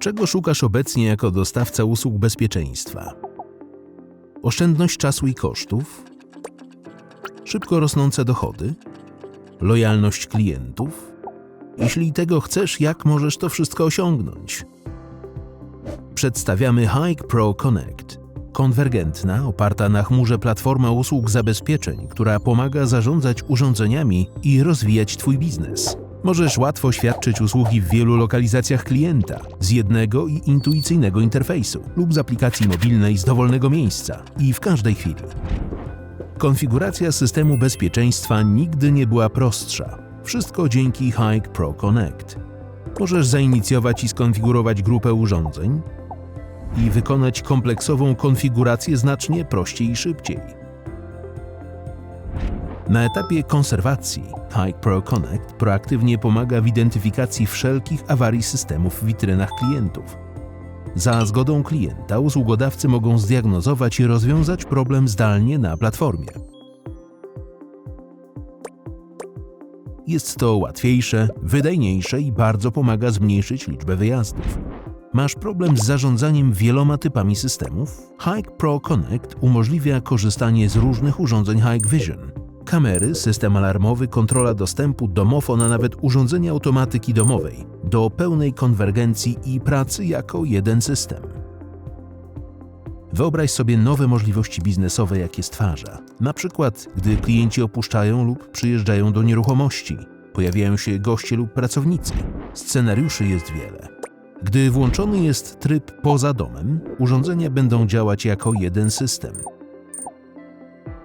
Czego szukasz obecnie jako dostawca usług bezpieczeństwa? Oszczędność czasu i kosztów? Szybko rosnące dochody? Lojalność klientów? Jeśli tego chcesz, jak możesz to wszystko osiągnąć? Przedstawiamy Hike Pro Connect. Konwergentna, oparta na chmurze platforma usług zabezpieczeń, która pomaga zarządzać urządzeniami i rozwijać Twój biznes. Możesz łatwo świadczyć usługi w wielu lokalizacjach klienta z jednego i intuicyjnego interfejsu lub z aplikacji mobilnej z dowolnego miejsca i w każdej chwili. Konfiguracja systemu bezpieczeństwa nigdy nie była prostsza. Wszystko dzięki Hike Pro Connect. Możesz zainicjować i skonfigurować grupę urządzeń i wykonać kompleksową konfigurację znacznie prościej i szybciej. Na etapie konserwacji Hike Pro Connect proaktywnie pomaga w identyfikacji wszelkich awarii systemów w witrynach klientów. Za zgodą klienta usługodawcy mogą zdiagnozować i rozwiązać problem zdalnie na platformie. Jest to łatwiejsze, wydajniejsze i bardzo pomaga zmniejszyć liczbę wyjazdów. Masz problem z zarządzaniem wieloma typami systemów? Hike Pro Connect umożliwia korzystanie z różnych urządzeń Hike Vision. Kamery, system alarmowy, kontrola dostępu, domofon, a nawet urządzenia automatyki domowej do pełnej konwergencji i pracy jako jeden system. Wyobraź sobie nowe możliwości biznesowe, jakie stwarza. Na przykład, gdy klienci opuszczają lub przyjeżdżają do nieruchomości, pojawiają się goście lub pracownicy. Scenariuszy jest wiele. Gdy włączony jest tryb poza domem, urządzenia będą działać jako jeden system,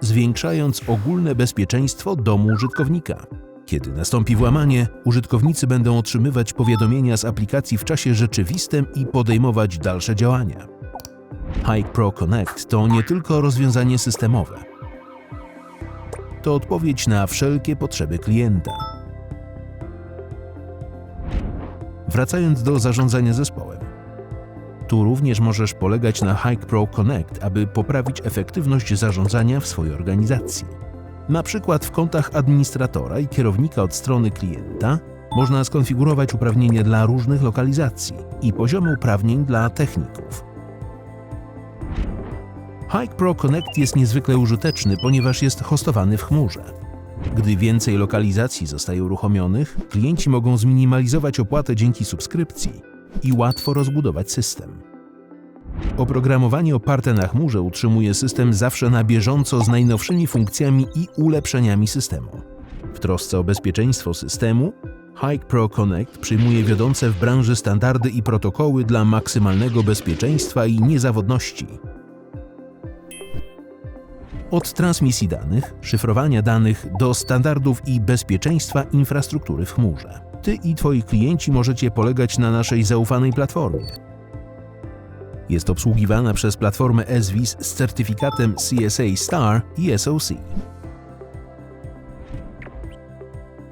zwiększając ogólne bezpieczeństwo domu użytkownika. Kiedy nastąpi włamanie, użytkownicy będą otrzymywać powiadomienia z aplikacji w czasie rzeczywistym i podejmować dalsze działania. Hike Pro Connect to nie tylko rozwiązanie systemowe. To odpowiedź na wszelkie potrzeby klienta. Wracając do zarządzania zespołem. Tu również możesz polegać na Hike Pro Connect, aby poprawić efektywność zarządzania w swojej organizacji. Na przykład w kontach administratora i kierownika od strony klienta można skonfigurować uprawnienia dla różnych lokalizacji i poziomy uprawnień dla techników. Hike Pro Connect jest niezwykle użyteczny, ponieważ jest hostowany w chmurze. Gdy więcej lokalizacji zostaje uruchomionych, klienci mogą zminimalizować opłatę dzięki subskrypcji i łatwo rozbudować system. Oprogramowanie oparte na chmurze utrzymuje system zawsze na bieżąco z najnowszymi funkcjami i ulepszeniami systemu. W trosce o bezpieczeństwo systemu, Hike Pro Connect przyjmuje wiodące w branży standardy i protokoły dla maksymalnego bezpieczeństwa i niezawodności. Od transmisji danych, szyfrowania danych do standardów i bezpieczeństwa infrastruktury w chmurze. Ty i Twoi klienci możecie polegać na naszej zaufanej platformie. Jest obsługiwana przez platformę SWIS z certyfikatem CSA Star i SOC.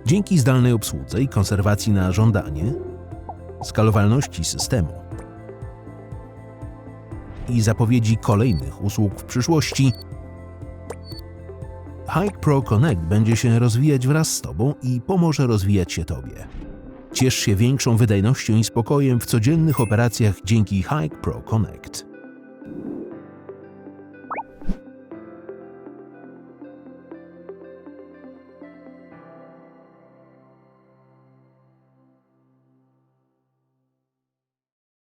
Dzięki zdalnej obsłudze i konserwacji na żądanie, skalowalności systemu i zapowiedzi kolejnych usług w przyszłości, Hike Pro Connect będzie się rozwijać wraz z Tobą i pomoże rozwijać się Tobie. Ciesz się większą wydajnością i spokojem w codziennych operacjach dzięki Hike Pro Connect.